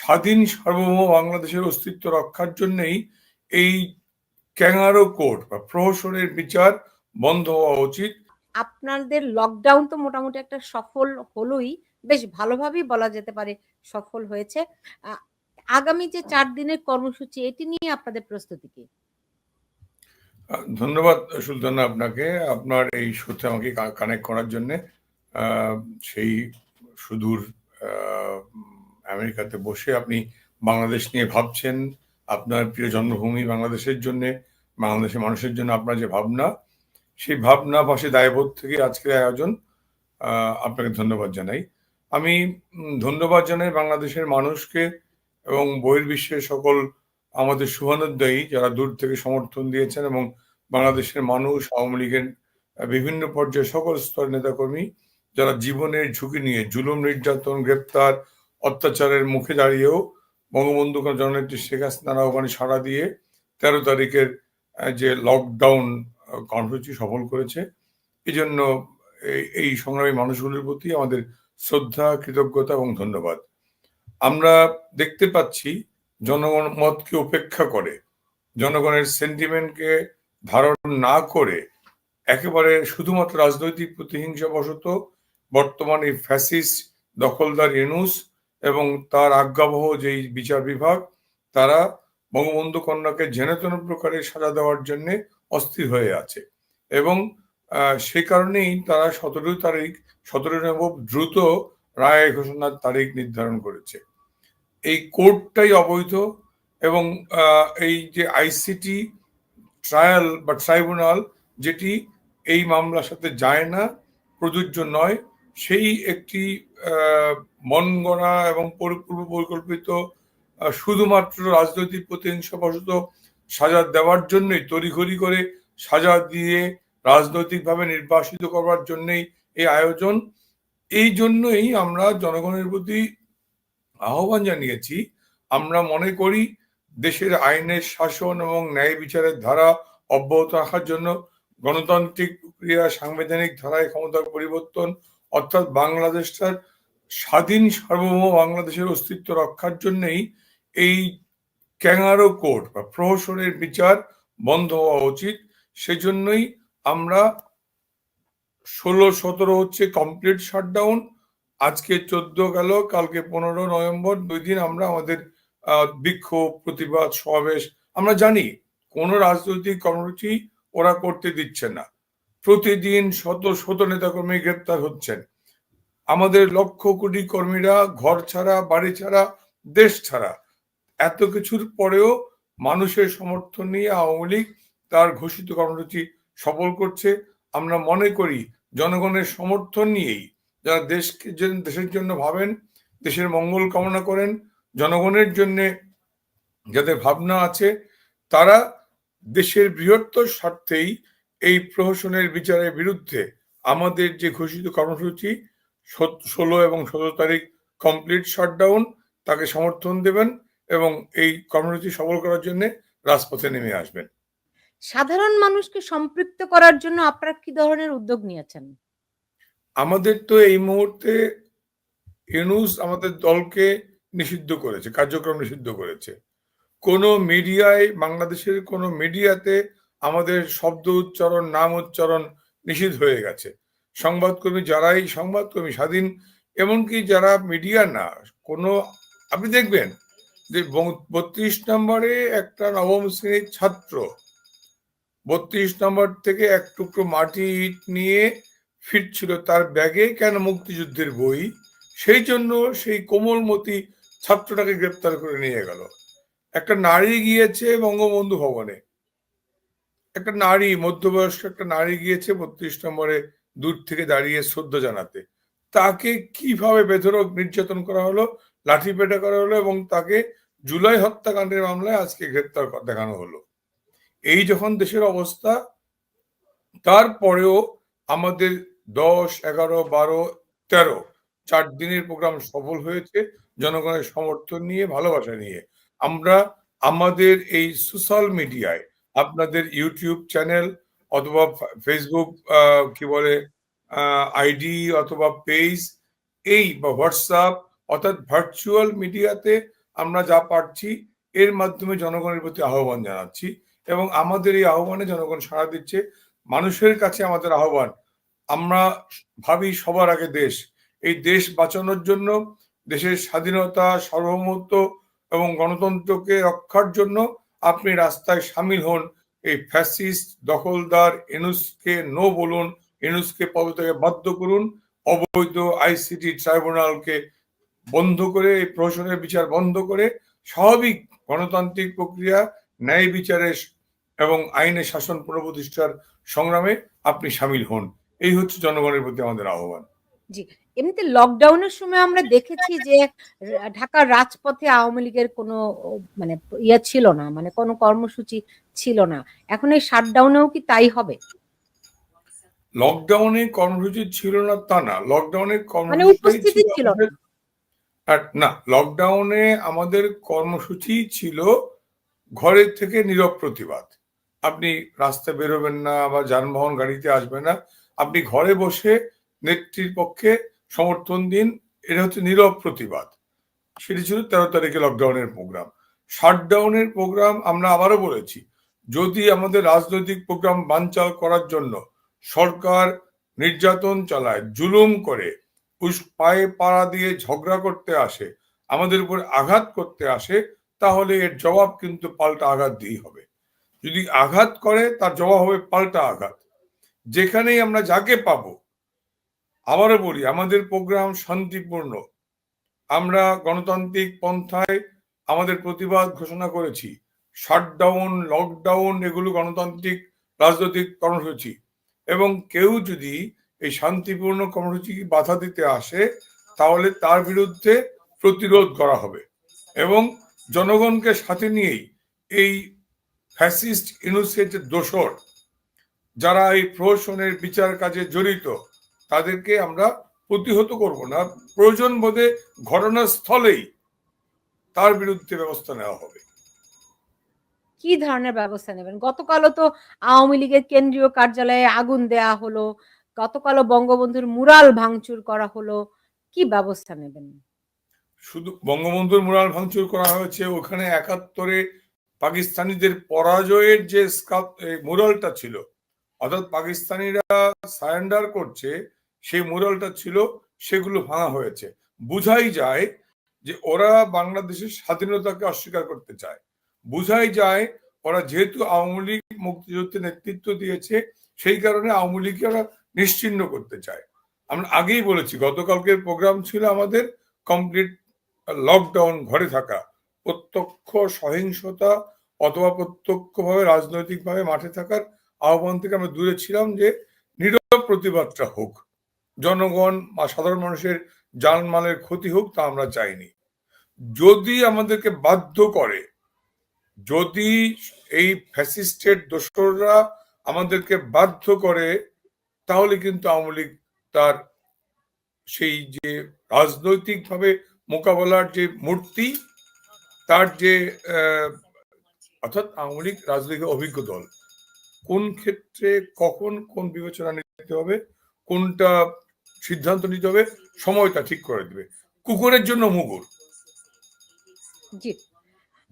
স্বাধীন সার্বভৌম বাংলাদেশের অস্তিত্ব রক্ষার জন্যই এই ক্যাঙ্গারো কোর্ট বা প্রহসনের বিচার বন্ধ হওয়া উচিত। আপনাদের লকডাউন তো মোটামুটি একটা সফল হলোই বেশ ভালোভাবেই বলা যেতে পারে সফল হয়েছে। আগামী যে চার দিনের কর্মসূচি এটি নিয়ে আপনাদের প্রস্তুতি কি? ধন্যবাদ সুলতানা আপনাকে আপনার এই সূত্রে আমাকে কানেক্ট করার জন্য। সেই সুদূর আহ, আমেরিকাতে বসে আপনি বাংলাদেশ নিয়ে ভাবছেন, আপনার প্রিয় জন্মভূমি বাংলাদেশের জন্য, বাংলাদেশের মানুষের জন্য আপনার যে ভাবনা, সেই ভাবনা পাশে দায়বোধ থেকে আজকের আয়োজন আপনাকে ধন্যবাদ জানাই। আমি ধন্যবাদ জানাই বাংলাদেশের মানুষকে এবং বহির্বিশ্বের সকল আমাদের শুভানুদ্দায়ী যারা দূর থেকে সমর্থন দিয়েছেন এবং বাংলাদেশের মানুষ, আওয়ামী লীগের বিভিন্ন পর্যায়ে সকল স্তরের নেতাকর্মী, যারা জীবনের ঝুঁকি নিয়ে জুলুম, নির্যাতন, গ্রেপ্তার অত্যাচারের মুখে দাঁড়িয়েও বঙ্গবন্ধু জননেত্রী শেখ হাসিনারা ওখানে সাড়া দিয়ে তেরো তারিখের যে লকডাউন কর্মসূচি সফল করেছে। এই জন্য এই- সংগ্রামী মানুষগুলির প্রতি আমাদের শ্রদ্ধা, কৃতজ্ঞতা এবং ধন্যবাদ। আমরা দেখতে পাচ্ছি জনগণ মতকে উপেক্ষা করে, জনগণের সেন্টিমেন্টকে ধারণ না করে একেবারে শুধুমাত্র রাজনৈতিক প্রতিহিংসা বশত বর্তমান এই দখলদার ইনুস এবং তার আজ্ঞাবহ যেই বিচার বিভাগ, তারা বঙ্গবন্ধু কন্যাকে যেন প্রকারে সাজা দেওয়ার জন্য অস্থির হয়ে আছে। এবং সে কারণেই তারা সতেরো তারিখ, সতেরোই নভেম্বর দ্রুত রায় ঘোষণার তারিখ নির্ধারণ করেছে। এই কোর্টটাই অবৈধ এবং এই যে আইসিটি ট্রায়াল বা ট্রাইব্যুনাল, যেটি এই মামলার সাথে যায় না, প্রযোজ্য নয়, সেই একটি মন গড়া এবং পরি- পূর্ব পরিকল্পিত শুধুমাত্র রাজনৈতিক প্রতিহিংসাবশত সাজা দেওয়ার জন্যই, তড়িঘড়ি করে সাজা দিয়ে রাজনৈতিকভাবে নির্বাসিত করবার জন্যই এই আয়োজন। এই জন্যই আমরা জনগণের প্রতি আহ্বান জানিয়েছি। আমরা মনে করি দেশের আইনের শাসন এবং ন্যায় বিচারের ধারা অব্যাহত রাখার জন্য গণতান্ত্রিক প্রক্রিয়া, সাংবিধানিক ধারায় ক্ষমতার পরিবর্তন, অর্থাৎ বাংলাদেশটার স্বাধীন সার্বভৌম বাংলাদেশের অস্তিত্ব রক্ষার জন্যই এই ক্যাঙ্গারো কোর্ট বা প্রহসনের বিচার বন্ধ হওয়া উচিত। সেজন্যই আমরা ষোলো সতেরো হচ্ছে কমপ্লিট শাটডাউন আজকে চোদ্দ গেল, কালকে পনেরো নভেম্বর, দুই দিন আমরা আমাদের বিক্ষোভ, প্রতিবাদ, সমাবেশ, আমরা জানি কোনো রাজনৈতিক কর্মসূচি ওরা করতে দিচ্ছে না। প্রতিদিন শত শত নেতাকর্মী গ্রেপ্তার হচ্ছেন। আমাদের লক্ষ কোটি কর্মীরা, ঘর ছাড়া, বাড়ি ছাড়া, দেশ ছাড়া, এত কিছুর পরেও মানুষের সমর্থন নিয়ে আওয়ামী লীগ তার ঘোষিত কর্মসূচি সফল করছে। আমরা মনে করি, জনগণের সমর্থন নিয়েই যারা দেশকে দেশের জন্য ভাবেন, দেশের মঙ্গল কামনা করেন, জনগণের জন্যে যাদের ভাবনা আছে, তারা দেশের বৃহত্তর স্বার্থেই এই প্রহসনের বিচারের বিরুদ্ধে আমাদের যে ঘোষিত কর্মসূচি ষোলো এবং সতেরো তারিখ কমপ্লিট শাটডাউন তাকে সমর্থন দেবেন এবং এই কর্মসূচি সফল করার জন্য রাজপথে নেমে আসবেন। সাধারণ মানুষকে সম্পৃক্ত করার জন্য আপনারা কি ধরনের উদ্যোগ নিয়েছেন? আমাদের তো এই মুহূর্তে ইউনুস আমাদের দলকে নিষিদ্ধ করেছে কার্যক্রম নিষিদ্ধ করেছে। কোনো মিডিয়ায় বাংলাদেশের কোনো মিডিয়াতে আমাদের শব্দ উচ্চারণ নাম উচ্চারণ নিষিদ্ধ হয়ে গেছে। সংবাদকর্মী যারাই সংবাদকর্মী স্বাধীন, এমনকি যারা মিডিয়া না, কোনো, আপনি দেখবেন যে বত্রিশ নম্বরে একটা নবম শ্রেণির ছাত্র, বত্রিশ নম্বর থেকে এক টুকরো মাটি ইট নিয়ে ফিরছিল, তার ব্যাগে কেন মুক্তিযুদ্ধের বই? সেই জন্য সেই কোমলমতি ছাত্রটাকে গ্রেপ্তার করে নিয়ে গেল। একটা নারী গিয়েছে বঙ্গবন্ধু ভবনে। একটা নারী, মধ্যবয়স্ক একটা নারী গিয়েছে বত্রিশ নম্বরে দূর থেকে দাঁড়িয়ে শ্রদ্ধা জানাতে। তাকে কীভাবে বেধরক নির্যাতন করা হলো লাঠি পেটা করা হলো এবং তাকে জুলাই হত্যাকাণ্ডের মামলায় আজকে গ্রেপ্তার দেখানো হলো। এই যখন দেশের অবস্থা, তারপরেও আমাদের দশ, এগারো, বারো, তেরো, চার দিনের প্রোগ্রাম সফল হয়েছে জনগণের সমর্থন নিয়ে, ভালোবাসা নিয়ে। আমরা আমাদের এই সোশ্যাল মিডিয়ায়, আপনাদের ইউটিউব চ্যানেল অথবা ফেসবুক কি বলে আইডি অথবা পেজ এই বা হোয়াটসঅ্যাপ অর্থাৎ ভার্চুয়াল মিডিয়াতে আমরা যা পারছি, এর মাধ্যমে জনগণের প্রতি আহ্বান জানাচ্ছি এবং আমাদের এই আহ্বানে জনগণ সাড়া দিচ্ছে, মানুষের কাছে আমাদের আহ্বান, আমরা ভাবি সবার আগে দেশ, এই দেশ বাঁচানোর জন্য, দেশের স্বাধীনতা, সার্বভৌমত্ব এবং গণতন্ত্রকে রক্ষার জন্য আপনি রাস্তায় সামিল হন এই ফ্যাসিস্ট দখলদার এনুসকে নো বলুন, এনুসকে পদত্যাগে বাধ্য করুন, অবৈধ আইসিটি ট্রাইব্যুনালকে বন্ধ করে, এই প্রহসনের বিচার বন্ধ করে, স্বাভাবিক গণতান্ত্রিক প্রক্রিয়া, ন্যায় বিচারের এবং আইনের শাসন পুনঃপ্রতিষ্ঠার সংগ্রামে আপনি সামিল হন। এই হচ্ছে জনগণের প্রতি আমাদের আহ্বান। এমনিতে লকডাউনের সময় আমরা দেখেছি যে ঢাকার রাজপথে আওয়ামী লীগের কোনো মানে ইয়ে ছিল না মানে কোনো কর্মসূচি ছিল না। এখন এই শাটডাউনেও কি তাই হবে? লকডাউনে কর্মসূচি ছিল না তা না লকডাউনে মানে উপস্থিতি ছিল না। লকডাউনে আমাদের কর্মসূচি ছিল ঘরের থেকে নীরব প্রতিবাদ। আপনি রাস্তায় বেরোবেন না বা যানবাহন গাড়িতে আসবেন না আপনি ঘরে বসে নেত্রীর পক্ষে সমর্থন দিন এটা হচ্ছে নীরব প্রতিবাদ। সেটি ছিল তেরো তারিখে লকডাউনের প্রোগ্রাম শাটডাউনের প্রোগ্রাম আমরা আবারও বলেছি, যদি আমাদের রাজনৈতিক প্রোগ্রাম বানচাল করার জন্য সরকার নির্যাতন চালায়, জুলুম করে, উস- পায়ে পাড়া দিয়ে ঝগড়া করতে আসে, আমাদের উপর আঘাত করতে আসে, তাহলে এর জবাব কিন্তু পাল্টা আঘাত দিয়েই হবে। যদি আঘাত করে, তার জবাব হবে পাল্টা আঘাত। যেখানেই আমরা যাকে পাবো আবারও বলি, আমাদের প্রোগ্রাম শান্তিপূর্ণ। আমরা গণতান্ত্রিক পন্থায় আমাদের প্রতিবাদ ঘোষণা করেছি। শাটডাউন, লকডাউন এগুলো গণতান্ত্রিক রাজনৈতিক কর্মসূচি। এবং কেউ যদি এই শান্তিপূর্ণ কর্মসূচি বাধা দিতে আসে, তাহলে তার বিরুদ্ধে প্রতিরোধ করা হবে। এবং জনগণকে সাথে নিয়েই এই ফ্যাসিস্ট ইনুসের যে দোসর যারা এই প্রহসনের বিচার কাজে জড়িত তাদেরকে আমরা প্রতিহত করব না। প্রয়োজন বোধে ঘটনাস্থলেই তার বিরুদ্ধে ব্যবস্থা নেওয়া হবে। কি ধরনের ব্যবস্থা নেবেন? গতকালও তো আওয়ামী লীগের কেন্দ্রীয় কার্যালয়ে আগুন দেয়া হলো গতকালও বঙ্গবন্ধুর মুরাল ভাঙচুর করা হলো কি ব্যবস্থা নেবেন? শুধু বঙ্গবন্ধুর মুরাল ভাঙচুর করা হয়েছে ওখানে একাত্তরে পাকিস্তানিদের পরাজয়ের যে মুরালটা ছিল অর্থাৎ পাকিস্তানিরা সারেন্ডার করছে সেই মুরালটা ছিল, সেগুলো ভাঙা হয়েছে। বুঝাই যায় যে ওরা বাংলাদেশের স্বাধীনতাকে অস্বীকার করতে চায়। বুঝাই যায় ওরা যেহেতু আওয়ামী লীগ মুক্তিযুদ্ধে নেতৃত্ব দিয়েছে, সেই কারণে আওয়ামী লীগকে ওরা নিশ্চিহ্ন করতে চায়। আমরা আগেই বলেছি, গতকালকের প্রোগ্রাম ছিল আমাদের কমপ্লিট লকডাউন, ঘরে থাকা। প্রত্যক্ষ সহিংসতা অথবা প্রত্যক্ষভাবে, রাজনৈতিকভাবে মাঠে থাকার আহ্বান থেকে আমরা দূরে ছিলাম যে নীরব প্রতিবাদটা হোক। জনগণ বা সাধারণ মানুষের জানমালের ক্ষতি হোক তা আমরা চাইনি। যদি আমাদেরকে বাধ্য করে, যদি এই ফ্যাসিস্টের দোসররা আমাদেরকে বাধ্য করে, তাহলে কিন্তু আওয়ামী লীগ তার সেই যে রাজনৈতিকভাবে মোকাবেলার যে মূর্তি, তার যে অর্থাৎ আওয়ামী লীগ রাজনৈতিক অভিজ্ঞ দল, কোন ক্ষেত্রে কখন কোন বিবেচনা নিতে হবে, কোনটা সিদ্ধান্ত নিতে হবে সময়টা ঠিক করে দেবে। কুকুরের জন্য মুগুর।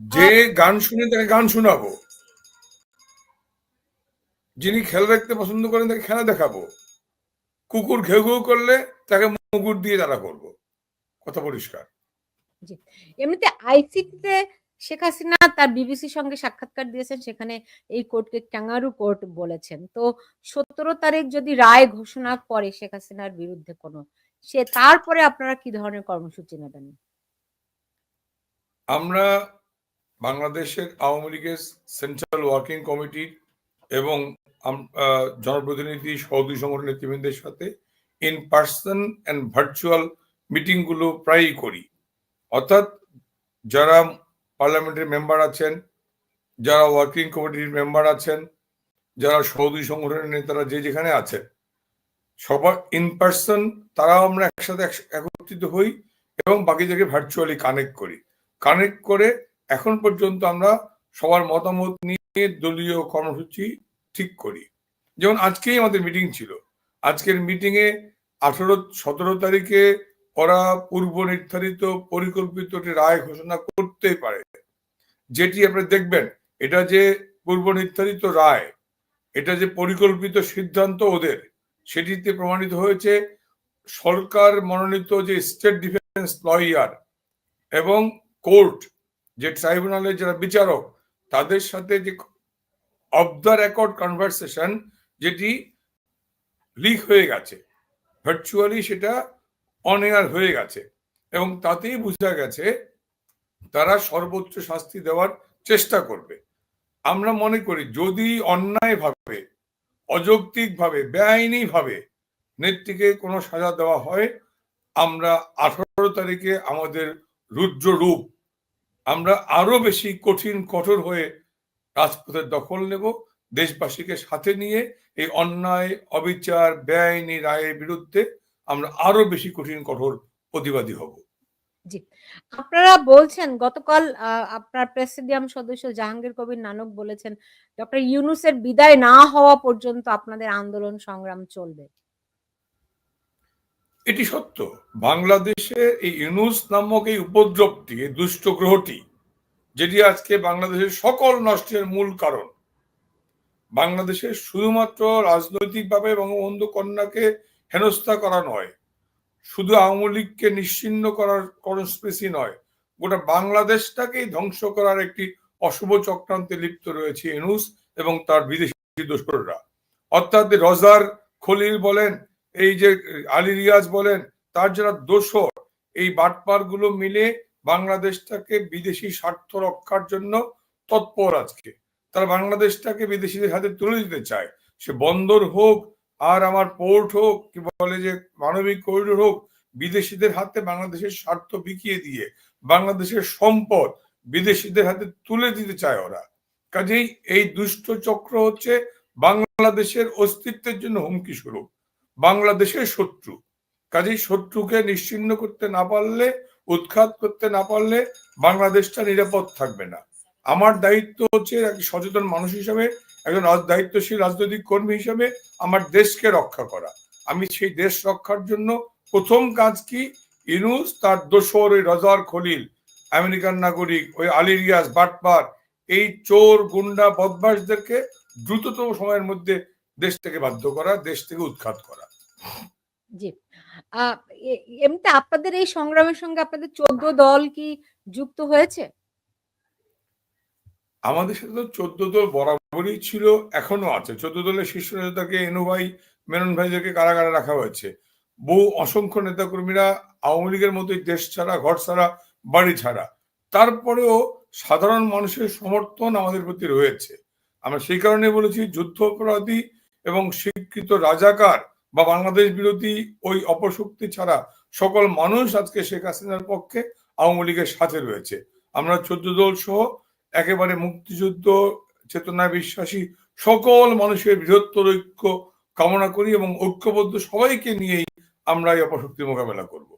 যে গান শুনে তাকে গান শোনাবো। যিনি খেলা দেখতে পছন্দ করেন তাকে খেলা দেখাবো। কুকুর ঘেউ ঘেউ করলে তাকে মুগুর দিয়ে তারা করব। কথা পরিষ্কার। এমনিতে আইসিটিতে শেখ হাসিনা তার বিবিসির সঙ্গে সাক্ষাৎকার দিয়েছেন, সেখানে এই কোর্টকে ক্যাঙ্গারু কোর্ট বলেছেন। তো সতেরো তারিখ যদি রায় ঘোষণা করে শেখ হাসিনার বিরুদ্ধে কোনো, সে তারপরে আপনারা কি ধরনের কর্মসূচি নেবেন? আমরা বাংলাদেশের আওয়ামী লীগের সেন্ট্রাল ওয়ার্কিং কমিটি এবং জনপ্রতিনিধি সৌদি সংগঠন নেতৃবৃন্দের সাথে ইন পার্সন অ্যান্ড ভার্চুয়াল মিটিংগুলো প্রায়ই করি। অর্থাৎ যারা পার্লামেন্টের মেম্বার আছেন, যারা ওয়ার্কিং কমিটির মেম্বার আছেন, যারা সৌদি সংগঠনের নেতারা যে যেখানে আছেন, সবার ইন পার্সন তারাও আমরা একসাথে এক- একত্রিত হই এবং বাকিদেরকে ভার্চুয়ালি কানেক্ট করি। কানেক্ট করে এখন পর্যন্ত আমরা সবার মতামত নিয়ে দলীয় কর্মসূচি ঠিক করি। যেমন আজকেই আমাদের মিটিং ছিল। আজকের মিটিংয়ে আঠারো, সতেরো তারিখে ওরা পূর্ব নির্ধারিত পরিকল্পিত রায় ঘোষণা করতেই পারে। যেটি আপনি দেখবেন, এটা যে পূর্ব নির্ধারিত রায়, এটা যে পরিকল্পিত সিদ্ধান্ত ওদের, সেটিতে প্রমাণিত হয়েছে সরকার মনোনীত যে স্টেট ডিফেন্স লয়ার এবং কোর্ট, যে ট্রাইব্যুনালের যারা বিচারক, তাদের সাথে যে অফ দ্য রেকর্ড কনভারসেশন, যেটি লিক হয়ে গেছে। ভার্চুয়ালি সেটা অন এয়ার হয়ে গেছে। এবং তাতেই বোঝা গেছে, তারা সর্বোচ্চ শাস্তি দেওয়ার চেষ্টা করবে। আমরা মনে করি, যদি অন্যায়ভাবে, অযৌক্তিকভাবে, বেআইনিভাবে নেত্রীকে কোনো সাজা দেওয়া হয়, আমরা আঠারো তারিখে আমাদের রুদ্র রূপ, আমরা আরও বেশি কঠিন, কঠোর হয়ে রাজপথের দখল নেব, দেশবাসীকে সাথে নিয়ে এই অন্যায়, অবিচার, বেআইনি রায়ের বিরুদ্ধে আমরা আরও বেশি কঠিন কঠোর প্রতিবাদী হব। জি। আপনারা বলছেন গতকাল আপনার প্রেসিডিয়াম সদস্য জাহাঙ্গীর কবির নানক বলেছেন ডক্টর ইউনুসের বিদায় না হওয়া পর্যন্ত আপনাদের আন্দোলন সংগ্রাম চলবে। এটি সত্য। বাংলাদেশে এই ইউনুস নামক এই উপদ্রবটি এই দুষ্ট গ্রহটি যেটি আজকে বাংলাদেশের সকল নষ্টের মূল কারণ বাংলাদেশের শুধুমাত্র রাজনৈতিকভাবে বঙ্গবন্ধু কন্যাকে হেনস্থা করা নয়। শুধু আওয়ামী লীগকে নিশ্চিন্ন করার কনস্পেসি নয়, গোটা বাংলাদেশটাকেই ধ্বংস করার একটি অশুভ চক্রান্তে লিপ্ত রয়েছে এনুস এবং তার বিদেশি দোসররা অর্থাৎ রজার খলিল বলেন, এই যে আলী রিয়াজ বলেন, তার যারা দোসর এই বাটপারগুলো মিলে বাংলাদেশটাকে বিদেশি স্বার্থ রক্ষার জন্য তৎপর আজকে। তারা বাংলাদেশটাকে বিদেশিদের হাতে তুলে দিতে চায়। সে বন্দর হোক আর আমার পোর্ট হোক, কি বলে যে মানবিক করিডোর হোক, বিদেশিদের হাতে বাংলাদেশের স্বার্থ বিকিয়ে দিয়ে বাংলাদেশের সম্পদ বিদেশিদের হাতে তুলে দিতে চায় ওরা। কাজেই এই দুষ্ট চক্র হচ্ছে বাংলাদেশের অস্তিত্বের জন্য হুমকি স্বরূপ, বাংলাদেশের শত্রু। কাজেই শত্রুকে নিশ্চিন্ন করতে না পারলে, উৎখাত করতে না পারলে বাংলাদেশটা নিরাপদ থাকবে না। আমার দায়িত্ব হচ্ছে সচেতন মানুষ হিসাবে, একজন দায়িত্বশীল রাজনৈতিক কর্মী হিসাবে আমার দেশকে রক্ষা করা। আমি সেই দেশ রক্ষার জন্য প্রথম কাজ কি? ইনুস তার দোসর ওই রজার খলিল আমেরিকান নাগরিক, ওই আলী রিয়াজ, বাটপার, এই চোর, গুন্ডা বদমাসদেরকে দ্রুততম সময়ের মধ্যে দেশ থেকে বাধ্য করা, দেশ থেকে উৎখাত করা। জি। এমনিতে আপনাদের এই সংগ্রামের সঙ্গে আপনাদের চোদ্দ দল কি যুক্ত হয়েছে? আমাদের সাথে তো চোদ্দ দল বরাবরই ছিল, এখনও আছে। চোদ্দ দলের শীর্ষ নেতাকে এনু ভাই, মেনন ভাইদেরকে কারাগারে রাখা হয়েছে। বহু অসংখ্য নেতাকর্মীরা, আওয়ামী লীগের মতোই দেশ ছাড়া, ঘর ছাড়া, বাড়ি ছাড়া। তারপরেও সাধারণ মানুষের সমর্থন আমাদের প্রতি রয়েছে। আমরা সেই কারণে বলেছি, যুদ্ধ অপরাধী এবং স্বীকৃত রাজাকার বা বাংলাদেশ বিরোধী ওই অপশক্তি ছাড়া সকল মানুষ আজকে শেখ হাসিনার পক্ষে আওয়ামী লীগের সাথে রয়েছে। আমরা চোদ্দ দল সহ একেবারে মুক্তিযুদ্ধ চেতনায় বিশ্বাসী সকল মানুষের বৃহত্তর ঐক্য কামনা করি এবং ঐক্যবদ্ধ সবাইকে নিয়েই আমরা এই অপশক্তি মোকাবেলা করব।